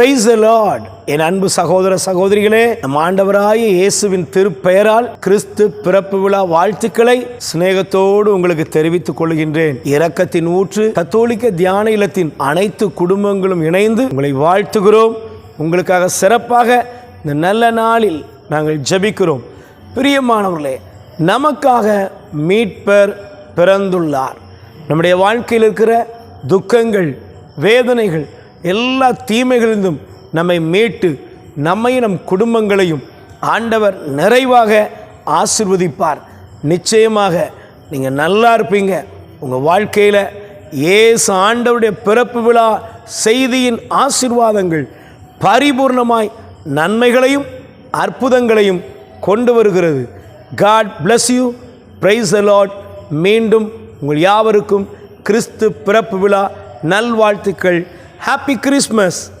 Price Lord என் அன்பு சகோதர சகோதரிகளே நம் ஆண்டவராய இயேசுவின் திருப்பெயரால் கிறிஸ்து பிறப்பு விழா வாழ்த்துக்களை சிநேகத்தோடு உங்களுக்கு தெரிவித்துக் கொள்கின்றேன். இரக்கத்தின் ஊற்று கத்தோலிக்க தியான இல்லத்தின் அனைத்து குடும்பங்களும் இணைந்து உங்களை வாழ்த்துகிறோம். உங்களுக்காக சிறப்பாக இந்த நல்ல நாளில் நாங்கள் ஜபிக்கிறோம். பிரியமானவர்களே நமக்காக மீட்பர் பிறந்துள்ளார். நம்முடைய வாழ்க்கையில் இருக்கிற துக்கங்கள் வேதனைகள் எல்லா தீமைகளிலிருந்தும் நம்மை மீட்டு நம்மையும் நம் குடும்பங்களையும் ஆண்டவர் நிறைவாக ஆசிர்வதிப்பார். நிச்சயமாக நீங்கள் நல்லா இருப்பீங்க. உங்கள் வாழ்க்கையில் ஏசு ஆண்டவருடைய பிறப்பு விழா செய்தியின் ஆசிர்வாதங்கள் பரிபூர்ணமாய் நன்மைகளையும் அற்புதங்களையும் கொண்டு வருகிறது. God bless you praise a lot மீண்டும் உங்கள் யாவருக்கும் கிறிஸ்து பிறப்பு விழா நல்வாழ்த்துக்கள். Happy Christmas.